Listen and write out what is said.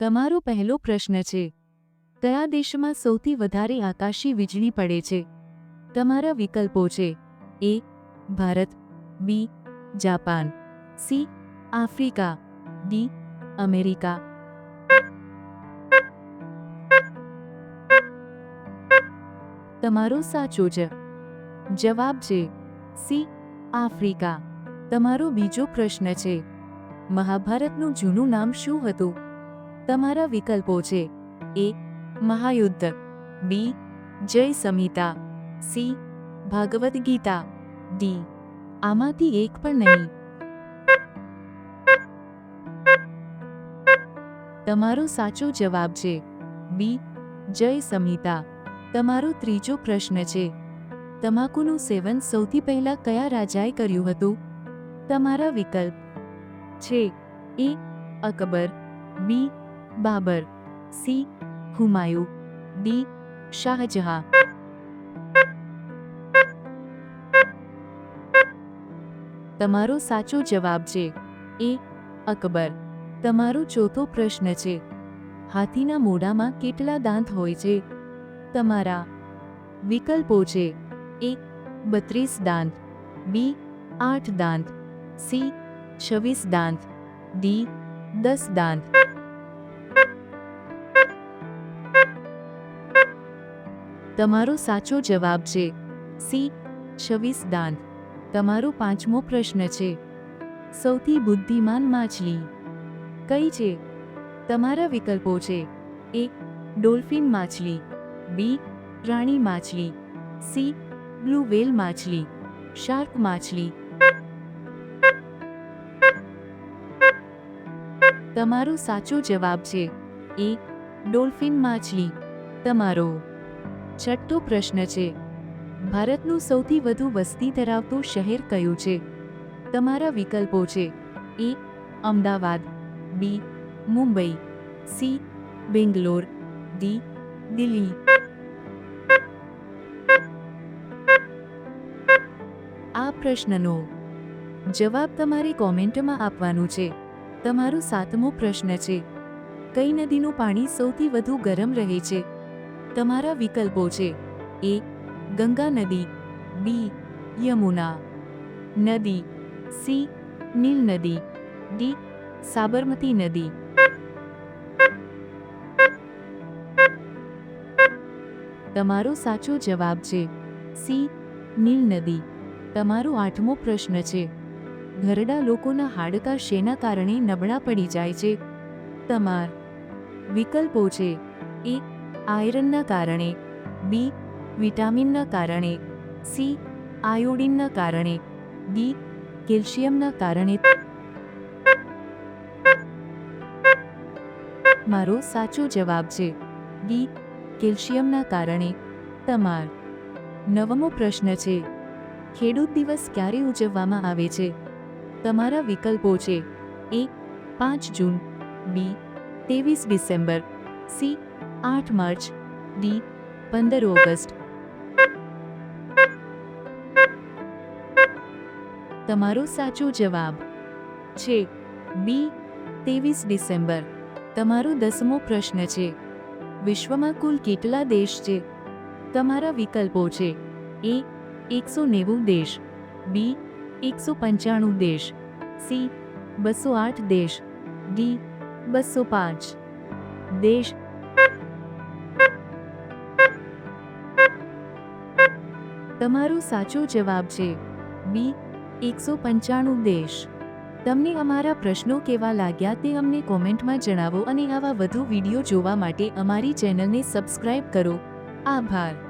તમારો પહેલો પ્રશ્ન છે, કયા દેશમાં સૌથી વધારે આકાશી વીજળી પડે છે? તમારા વિકલ્પો છે, A, Bharat, B, Japan, C, Africa, D, America. તમારો સાચો જ જવાબ છે, સી, આફ્રિકા. તમારો બીજો પ્રશ્ન છે, મહાભારતનું જૂનું નામ શું હતું? તમારા વિકલ્પો છે. એ. મહાયુદ્ધ. B. Jay Samhita. C. Bhagavad Gita. D. આમાંથી એક પણ નહીં. તમારો સાચો જવાબ છે. બી. જય સંહિતા. તમારો ત્રીજો પ્રશ્ન છે. તમાકુનું સેવન સૌથી પહેલા કયા રાજાએ કર્યું હતું? તમારા વિકલ્પ છે. A. Akbar. B. Babur C Humayun D Shahjahan તમારો સાચો જવાબ છે એ અકબર તમારો ચોથો પ્રશ્ન છે હાથીના મોઢામાં કેટલા દાંત હોય છે તમારા વિકલ્પો છે એ બત્રીસ દાંત બી આઠ દાંત સી છવ્વીસ દાંત ડી દસ દાંત તમારો સાચો જવાબ છે. સી. છવ્વીસ દાંત તમારો પાંચમો પ્રશ્ન છે. સૌથી બુદ્ધિમાન માછલી. કઈ છે? તમારા વિકલ્પો છે. એ. ડોલ્ફિન માછલી. બી. રાણી માછલી. સી. બ્લુ વેલ માછલી. શાર્ક માછલી. તમારો સાચો જવાબ છે. એ. ડોલ્ફિન માછલી. તમારો. છઠ્ઠો પ્રશ્ન છે. ભારતનું સૌથી વધુ વસ્તી ધરાવતું શહેર કયું છે? તમારા વિકલ્પો છે. A, Ahmedabad, B, Mumbai, C, Bangalore, D, Delhi. આ પ્રશ્નનો જવાબ તમારે કોમેન્ટમાં આપવાનું છે. તમારો સાતમો પ્રશ્ન છે. કઈ નદીનું પાણી સૌથી વધુ ગરમ રહે છે? તમારા વિકલ્પો છે. એ, ગંગા નદી, બી, યમુના, નદી, સી, નીલ નદી, ડી, સાબરમતી નદી. તમારો સાચો જવાબ છે. સી, નીલ નદી. તમારો આઠમો પ્રશ્ન છે. ઘરડા લોકોના હાડકાં શેના કારણે નબળા પડી જાય છે? તમાર વિકલ્પો છે. એ આયરનના કારણે, બી, વિટામિનના કારણે, સી, આયોડિનના કારણે, ડી, કેલ્શિયમના કારણે. મારો સાચો જવાબ છે ડી કેલ્શિયમના કારણે. તમાર નવમો પ્રશ્ન છે, ખેડૂત દિવસ ક્યારે ઉજવવામાં આવે છે? તમારા વિકલ્પો છે, એ, પાંચ જૂન, બી, ત્રેવીસ ડિસેમ્બર, સી આઠ માર્ચ ડી પંદર ઓગસ્ટ. તમારો સાચો જવાબ છે બી ત્રેવીસ ડિસેમ્બર. તમારો દસમો પ્રશ્ન છે, વિશ્વમાં કુલ કેટલા દેશ છે? તમારા વિકલ્પો છે, એ એકસો નેવું દેશ, બી એકસો પંચાણું દેશ, સી બસો આઠ દેશ, ડી બસો પાંચ. દેશ તમારો સાચો જવાબ છે. બી, એકસો પંચાણું દેશ. તમને અમારા પ્રશ્નો કેવા લાગ્યા તે અમને કોમેન્ટમાં જણાવો અને આવા વધુ વીડિયો જોવા માટે અમારી ચેનલને સબસ્ક્રાઇબ કરો. આભાર.